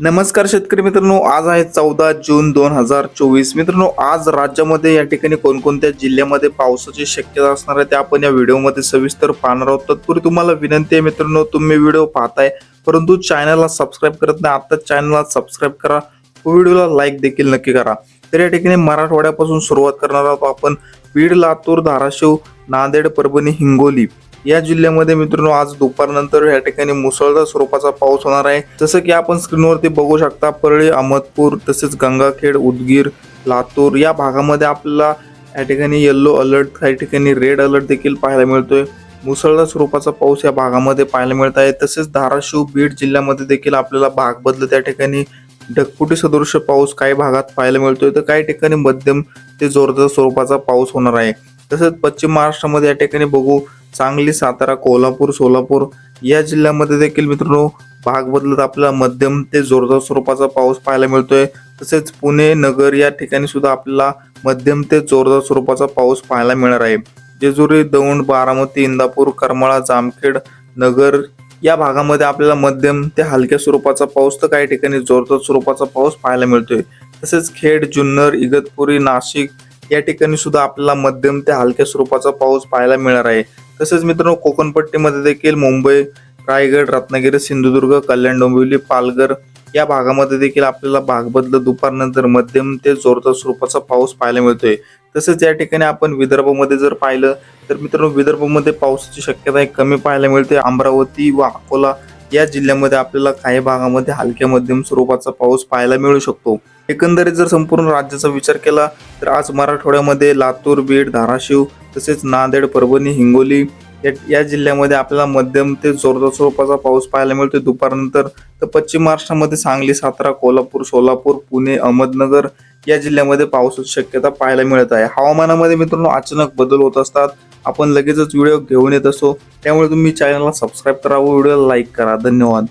नमस्कार शेतकरी मित्रांनो आज आहे चौदा जून दोन हजार चोवीस. मित्रांनो आज राज्यामध्ये या ठिकाणी कोणकोणत्या जिल्ह्यामध्ये पावसाची शक्यता असणार आहे ते आपण या व्हिडिओमध्ये सविस्तर पाहणार आहोत. तत्पूर्वी तुम्हाला विनंती आहे मित्रांनो तुम्ही व्हिडिओ पाहताय परंतु चॅनलला सबस्क्राईब करत नाही आता चॅनलला सबस्क्राईब करा. व्हिडिओला लाईक देखील नक्की करा. तर या ठिकाणी मराठवाड्यापासून सुरुवात करणार आहोत आपण. बीड लातूर धाराशिव नांदेड परभणी हिंगोली. या जिल्ह्यामध्ये मित्रांनो आज दुपारनंतर या ठिकाणी मुसळधार स्वरूपाचा पाऊस होणार आहे. जसं की आपण स्क्रीनवरती बघू शकता परळी अहमदपूर तसेच गंगाखेड उदगीर लातूर या भागामध्ये आपल्याला या ठिकाणी येल्लो अलर्ट काही ठिकाणी रेड अलर्ट देखील पाहायला मिळतोय. मुसळधार स्वरूपाचा पाऊस या भागामध्ये पाहायला मिळत आहे. तसेच धाराशिव बीड जिल्ह्यामध्ये देखील आपल्याला भाग बदलत त्या ठिकाणी ढगफुटी सदृश पाऊस काही भागात पाहायला मिळतोय. तर काही ठिकाणी मध्यम ते जोरदार स्वरूपाचा पाऊस होणार आहे. तसेच पश्चिम महाराष्ट्रामध्ये या ठिकाणी बघू सांगली सातारा कोल्हापूर सोलापूर या जिल्ह्यामध्ये देखील मित्रांनो भाग बदलत आपल्याला मध्यम ते जोरदार स्वरूपाचा पाऊस पाहायला मिळतोय. तसेच पुणे नगर या ठिकाणी सुद्धा आपल्याला मध्यम ते जोरदार स्वरूपाचा पाऊस पाहायला मिळणार आहे. जेजुरी दौंड बारामती इंदापूर करमाळा जामखेड नगर या भागामध्ये आपल्याला मध्यम ते हलक्या स्वरूपाचा पाऊस तर काही ठिकाणी जोरदार स्वरूपाचा पाऊस पाहायला मिळतोय. तसेच खेड जुन्नर इगतपुरी नाशिक या ठिकाणी सुद्धा आपल्याला मध्यम ते हलक्या स्वरूपाचा पाऊस पाहायला मिळणार आहे. तसेच मित्रांनो कोकणपट्टीमध्ये देखील मुंबई रायगड रत्नागिरी सिंधुदुर्ग कल्याण डोंबिवली पालघर या भागामध्ये देखील आपल्याला भाग बदलत दुपारनंतर मध्यम ते जोरदार स्वरूपाचा पाऊस पाहायला मिळतोय. तसेच या ठिकाणी आपण विदर्भामध्ये जर पाहिलं तर मित्रांनो विदर्भामध्ये पावसाची शक्यता कमी पाहायला मिळते. अमरावती व अकोला या जिल्ह्यामध्ये आपल्याला काही भागामध्ये हलक्या मध्यम स्वरूपाचा पाऊस पाहायला मिळू शकतो. एकंदरीत जर संपूर्ण राज्याचा विचार केला तर आज मराठवाड्यामध्ये लातूर बीड धाराशिव तसेच नांदेड परभणी हिंगोली या- या जिल्ह्यामध्ये आपल्याला मध्यम ते जोरदार स्वरूपाचा पाऊस पाहायला मिळतो. दुपारनंतर तर पश्चिम महाराष्ट्रामध्ये सांगली सातारा कोल्हापूर सोलापूर पुणे अहमदनगर या जिल्ह्यामध्ये पावसाची शक्यता पाहायला मिळत आहे. हवामानामध्ये मित्रांनो अचानक बदल होत असतात. आपण लगेचच व्हिडिओ घेऊन येत असतो. त्यामुळे तुम्ही चॅनलला सबस्क्राईब करा व व्हिडिओला लाईक करा. धन्यवाद.